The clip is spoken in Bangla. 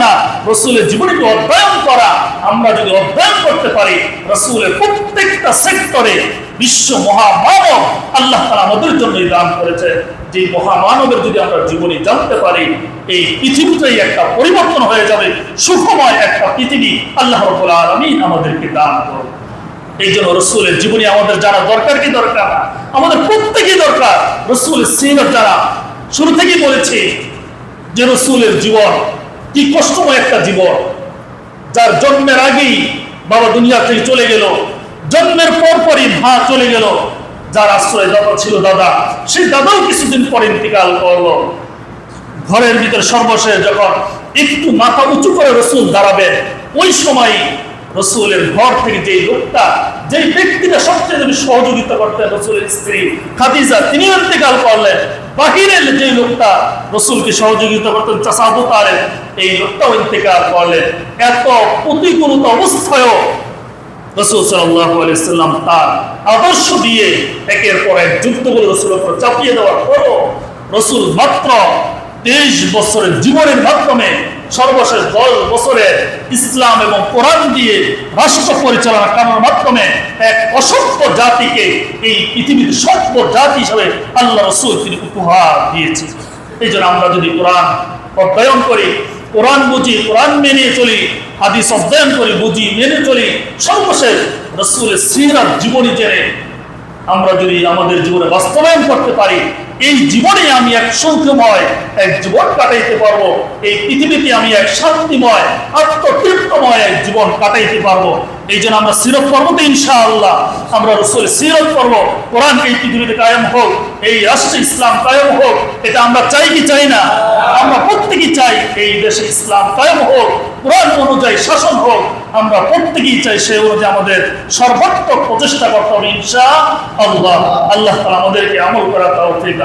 জানা রসুলের জীবনীকে অধ্যয়ন করা, আমরা যদি অধ্যয়ন করতে পারি, রসুলের প্রত্যেকটা সেক্টরে বিশ্ব মহামানব আল্লাহ তালা আমাদের জন্য দান করেছে। যে মহামানবের যদি আমরা জীবনী জানতে পারি, এই পৃথিবীটাই একটা পরিবর্তন হয়ে যাবে, সুখময় একটা পৃথিবী আল্লাহ রবুল আলমিন আমাদেরকে দান করবে এই জন্য রসুলের জীবনী আমাদের জানা দরকার কি দরকার? আমাদের প্রত্যেকই দরকার। রসুলের সিনত যারা শুরু থেকেই বলেছি যে রসুলের জীবন কি কষ্টময় একটা জীবন, যার জন্মের আগেই বাবা দুনিয়া থেকে চলে গেল, জন্মের পর পরই মা চলে গেল, যার আশ্রয় দাদা ছিল দাদা, সেই দাদাও কিছুদিন পরে ইন্তিকাল করল। ঘরের ভিতরে সর্বশেষ যখন একটু মাথা উঁচু করে রসুল দাঁড়াবে, ওই সময় রসুলের ঘর থেকে যে লোকটা যে ব্যক্তিটা সবচেয়ে সহযোগিতা করতেন রসুলের স্ত্রী খাদিজা তিনি ইন্তেকাল করলেন। বাহিরের যে লোকটা রসুলকে সহযোগিতা করতেন চাষাবু তারে এই লোকটাও ইন্তেকাল করলেন। এত প্রতিকূলতা তার আদর্শ দিয়ে একের পর এক চাপিয়ে দেওয়ার রসুল মাত্র তেইশ বছরের জীবনের মাধ্যমে সর্বশেষ দশ বছরের ইসলাম এবং কোরআন দিয়ে রাষ্ট্র পরিচালনা করার মাধ্যমে এক অসভ্য জাতিকে এই পৃথিবীর সভ্য জাতি হিসাবে আল্লাহ রসুল তিনি উপহার দিয়েছে এই জন্য আমরা যদি কোরআন অধ্যয়ন করি, কোরআন বুঝি, কোরআন মেনে চলি, হাদিস অধ্যয়ন করি, বুঝি, মেনে চলি, সর্বশেষ রসুলের সিরাত জীবনী জেনে আমরা যদি আমাদের জীবনে বাস্তবায়ন করতে পারি, এই জীবনে আমি এক সৌখ্যময় এক জীবন কাটাইতে পারব। এই পৃথিবীতে আমি এক শান্তিময়, আত্মতৃপ্তময় এক জীবন কাটাইতে পারব। এই জন্য আমরা সিরত করব তো ইনশাআল্লাহ। আমরা রসুল সিরত করব কোরআন এই পৃথিবীতে কায়েম হোক, এই রাষ্ট্রে ইসলাম কায়েম হোক, এটা আমরা চাই কি চাই না? আমরা প্রত্যেকেই চাই এই দেশে ইসলাম কায়েম হোক, কোরআন অনুযায়ী শাসন হোক, আমরা প্রত্যেকেই চাই সেই অনুযায়ী আমাদের সর্বাত্মক প্রচেষ্টা করতে হবে ইনশা আল্লাহ আল্লাহ তাআলা আমাদেরকে আমল করা তাও ঠিক